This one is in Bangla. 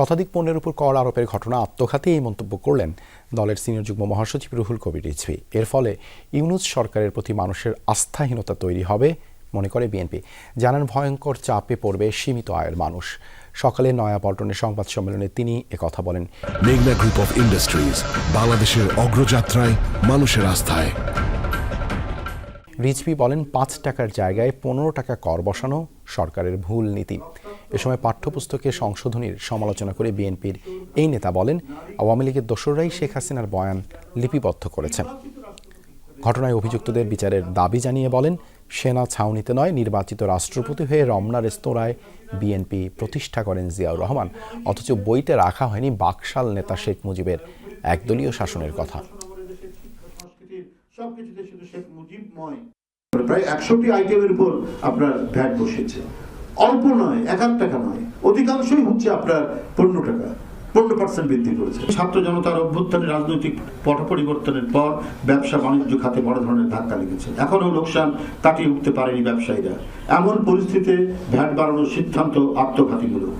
শতাধিক পণ্যের উপর কর আরোপের ঘটনা আত্মঘাতী এই মন্তব্য করলেন দলের সিনিয়র যুগ্ম মহাসচিব রুহুল কবির রিজভি। এর ফলে ইউনুস সরকারের প্রতি মানুষের আস্থাহীনতা তৈরি হবে মনে করে বিএনপি। জানান ভয়ঙ্কর চাপে পড়বে সীমিত আয়ের মানুষ। সকালে নয়াপল্টনের সংবাদ সম্মেলনে তিনি একথা বলেন। মেঘনা গ্রুপ অফ ইন্ডাস্ট্রিজ বাংলাদেশের অগ্রযাত্রায় মানুষের আস্থায়। রিজভি বলেন পাঁচ টাকার জায়গায় পনেরো টাকা কর বসানো সরকারের ভুল নীতি। এ সময় পাঠ্যপুস্তকে সংশোধনীর সমালোচনা করে বিএনপির এই নেতা বলেন, আওয়ামী লীগের দোসররাই শেখ হাসিনার বয়ান লিপিবদ্ধ করেছেন। ঘটনায় অভিযুক্তদের বিচারের দাবি জানিয়ে বলেন, সেনা ছাউনিতে নয়, নির্বাচিত রাষ্ট্রপতি হয়ে রমনা রেস্তোরাঁয় বিএনপি প্রতিষ্ঠা করেন জিয়াউর রহমান। অথচ বইতে রাখা হয়নি বাকশাল নেতা শেখ মুজিবের একদলীয় শাসনের কথা। প্রায় একশোটি আইটেমের উপর আপনার ভ্যাট বসেছে। অল্প নয়, এক এক টাকা নয়। অধিকাংশই হচ্ছে আপনার পনেরো টাকা পনেরো পার্সেন্ট বৃদ্ধি করেছে। ছাত্র জনতার অভ্যুত্থানে রাজনৈতিক পট পরিবর্তনের পর ব্যবসা বাণিজ্য খাতে বড় ধরনের ধাক্কা লেগেছে। এখনও লোকসান কাটিয়ে উঠতে পারেনি ব্যবসায়ীরা। এমন পরিস্থিতিতে ভ্যাট বাড়ানোর সিদ্ধান্ত আত্মঘাতীমূলক।